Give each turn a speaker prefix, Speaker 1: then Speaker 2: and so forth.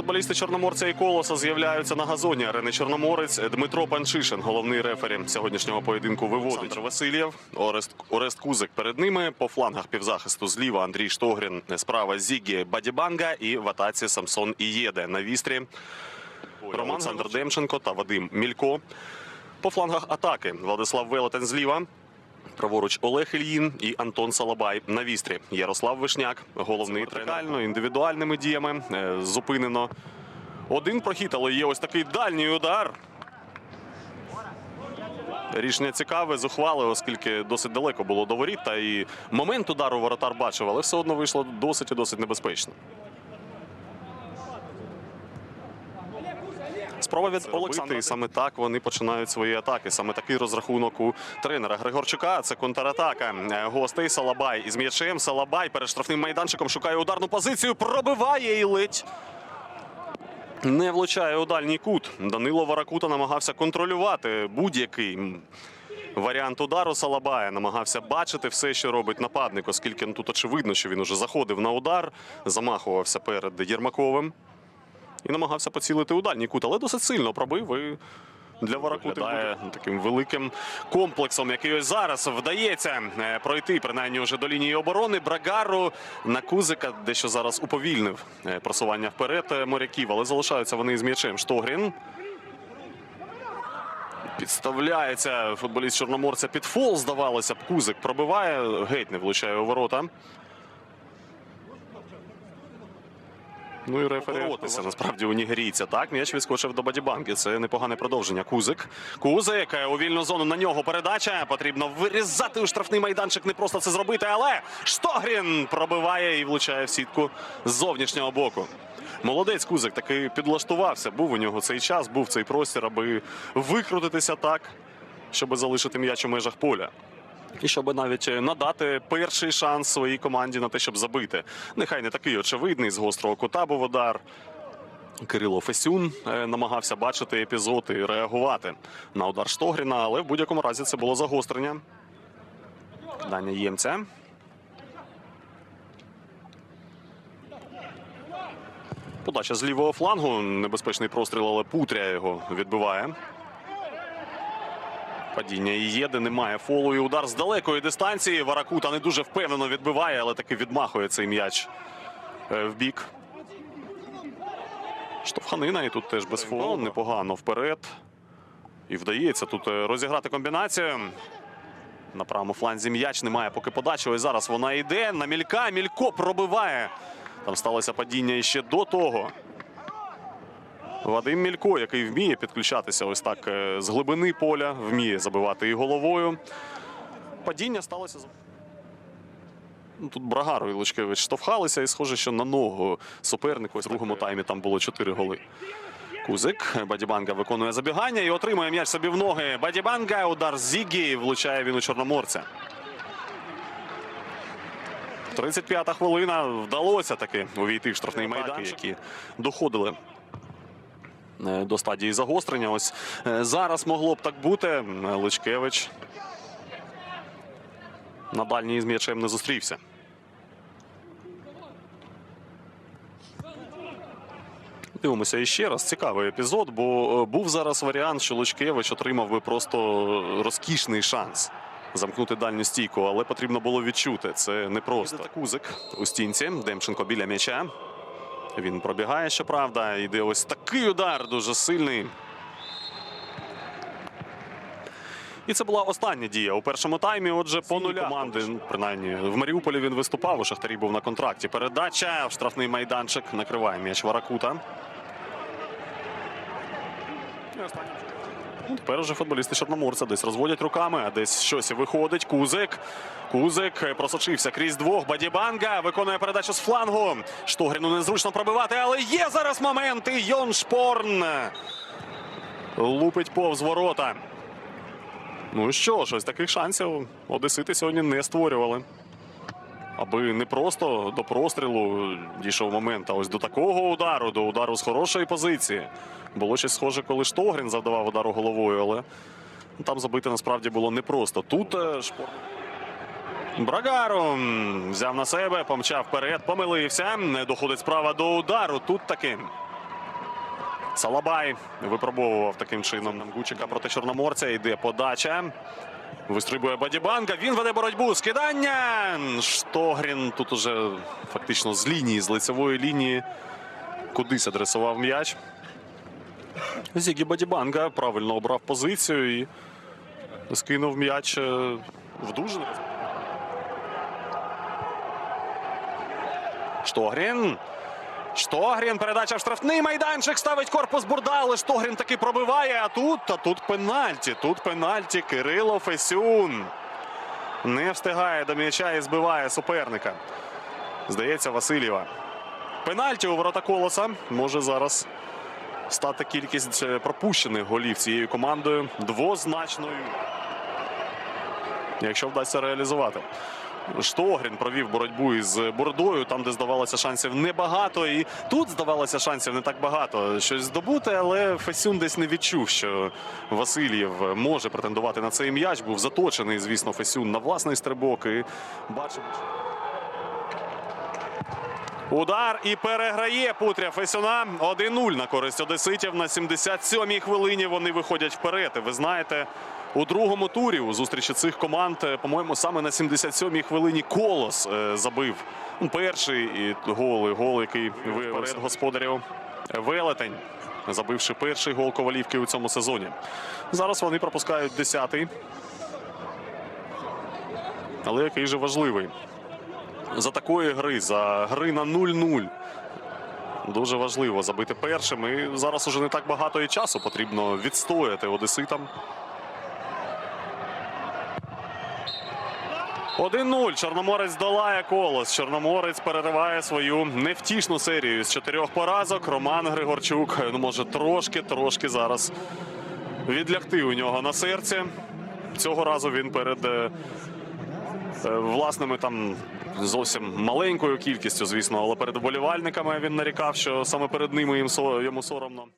Speaker 1: Футболісти Чорноморця і Колоса з'являються на газоні арени Чорноморець. Дмитро Панчишин, головний рефері сьогоднішнього поєдинку, виводить. Олександр Васильєв, Орест, Орест Кузик перед ними. По флангах півзахисту зліва Андрій Штогрін, справа Зігі Бадібанга і в атаці Самсон Ієде. На вістрі Роман Олександр Демченко та Вадим Мілько. По флангах атаки Владислав Велетен зліва. Праворуч Олег Ільїн і Антон Салабай на вістрі. Ярослав Вишняк, головний тренально, індивідуальними діями е, зупинено. Один прохід, але є ось такий дальній удар. Рішення цікаве, зухвале, оскільки досить далеко було до воріт. Та і момент удару воротар бачив, але все одно вийшло досить і досить небезпечно. Спроба від Олександра. І саме так вони починають свої атаки. Саме такий розрахунок у тренера Григорчука. Це контратака Е, гостей. Салабай із м'ячем. Салабай перед штрафним майданчиком шукає ударну позицію. Пробиває і ледь. Не влучає у дальній кут. Данило Варакута намагався контролювати будь-який варіант удару Салабая. Намагався бачити все, що робить нападник, оскільки ну, тут очевидно, що він уже заходив на удар, замахувався перед Єрмаковим і намагався поцілити у дальній кут, але досить сильно пробив і для Варакути буде таким великим комплексом, який ось зараз вдається е, пройти принаймні вже до лінії оборони. Брагару на Кузика дещо зараз уповільнив е, просування вперед е, моряків, але залишаються вони з м'ячем. Штогрін. Підставляється футболіст Чорноморця під фол, здавалося б. Кузик пробиває, геть не влучає у ворота. Ну і боротися насправді у нігерійця. Так, м'яч відскочив до Бадібанки. Це непогане продовження. Кузик. Кузик е, у вільну зону на нього передача. Потрібно вирізати у штрафний майданчик. Не просто це зробити, але Штогрін пробиває і влучає в сітку з зовнішнього боку. Молодець Кузик таки підлаштувався. Був у нього цей час, був цей простір, аби викрутитися так, щоб залишити м'яч у межах поля. І щоб навіть е, надати перший шанс своїй команді на те, щоб забити. Нехай не такий очевидний з гострого кута був удар. Кирило Фесюн е, намагався бачити епізод і реагувати на удар Штогріна, але в будь-якому разі це було загострення. Кидання ємця. Подача з лівого флангу. Небезпечний простріл, але Путря його відбиває. Падіння Ієди, немає фолу і удар з далекої дистанції. Варакута не дуже впевнено відбиває, але таки відмахує цей м'яч е, в бік. Штовханина і тут теж без фолу. Непогано вперед. І вдається тут е, розіграти комбінацію. На правому фланзі м'яч немає поки подачі. Ось зараз вона йде. На мілька. Мілько пробиває. Там сталося падіння іще до того. Вадим Мілько, який вміє підключатися ось так е, з глибини поля, вміє забивати і головою. Падіння сталося Ну, Тут Брагаро і Лучкевич штовхалися, і схоже, що на ногу супернику. Ось в другому таймі там було 4 голи. Кузик. Бадібанга виконує забігання і отримує м'яч собі в ноги. Бадібанга, удар Зігі, влучає він у Чорноморця. 35-та хвилина вдалося таки увійти в штрафний майданчик, які доходили до стадії загострення. Ось е, зараз могло б так бути. Е, Личкевич на дальній з м'ячем не зустрівся. Дивимося іще раз. Цікавий епізод, бо е, був зараз варіант, що Лучкевич отримав би просто розкішний шанс замкнути дальню стійку, але потрібно було відчути. Це непросто. Кузик у стінці. Демченко біля м'яча. Він пробігає, щоправда. Йде ось такий удар дуже сильний. І це була остання дія у першому таймі. Отже, по нуля команди, принаймні в Маріуполі він виступав. У Шахтарі був на контракті. Передача в штрафний майданчик накриває м'яч Варакута. Тепер уже футболісти Чорноморця десь розводять руками, а десь щось виходить. Кузик. Кузик просочився крізь двох. Бадібанга виконує передачу з флангу. Штогріну незручно пробивати, але є зараз момент. І Йон Шпорн лупить повз ворота. Ну що ж, ось таких шансів одесити сьогодні не створювали. Аби не просто до прострілу дійшов момент, а ось до такого удару, до удару з хорошої позиції. Було щось схоже, коли Штогрін завдавав удару головою, але там забити насправді було непросто. Тут е, Шпор... Брагаро м, взяв на себе, помчав вперед, помилився. Не доходить справа до удару. Тут таки Салабай випробовував таким чином Гучика проти Чорноморця. Йде подача. Вистрибує Бадібанка. Він веде боротьбу. Скидання. Штогрін тут уже фактично з лінії, з лицевої лінії. Кудись адресував м'яч. Зігі Бадібанга правильно обрав позицію і скинув м'яч е, в дуже. Штогрін. Штогрін. Передача в штрафний майданчик. Ставить корпус Бурда, але Штогрін таки пробиває. А тут, а тут пенальті. Тут пенальті. Кирило Фесюн. Не встигає до м'яча і збиває суперника. Здається, Васильєва. Пенальті у ворота колоса. Може зараз стати кількість е, пропущених голів цією командою двозначною. Якщо вдасться реалізувати. Штогрін провів боротьбу із Бурдою, там, де здавалося шансів небагато. І тут здавалося шансів не так багато щось здобути, але Фесюн десь не відчув, що Васильєв може претендувати на цей м'яч. Був заточений, звісно, Фесюн на власний стрибок. І бачимо. Удар і переграє Путря Фесюна 1-0 на користь одеситів. На 77-й хвилині вони виходять вперед. Ви знаєте, у другому турі у зустрічі цих команд, е, по-моєму, саме на 77-й хвилині Колос е, забив ну, перший і гол, гол, який виявився господарів Велетень, забивши перший гол Ковалівки у цьому сезоні. Зараз вони пропускають 10-й. Але який же важливий за такої гри, за гри на 0-0. Дуже важливо забити першим. І зараз уже не так багато і часу потрібно відстояти одеситам. 1-0. Чорноморець долає колос. Чорноморець перериває свою невтішну серію з чотирьох поразок. Роман Григорчук ну, може трошки, трошки зараз відлягти у нього на серці. Цього разу він перед е, власними там зовсім маленькою кількістю, звісно, але перед вболівальниками він нарікав, що саме перед ними їм йому соромно.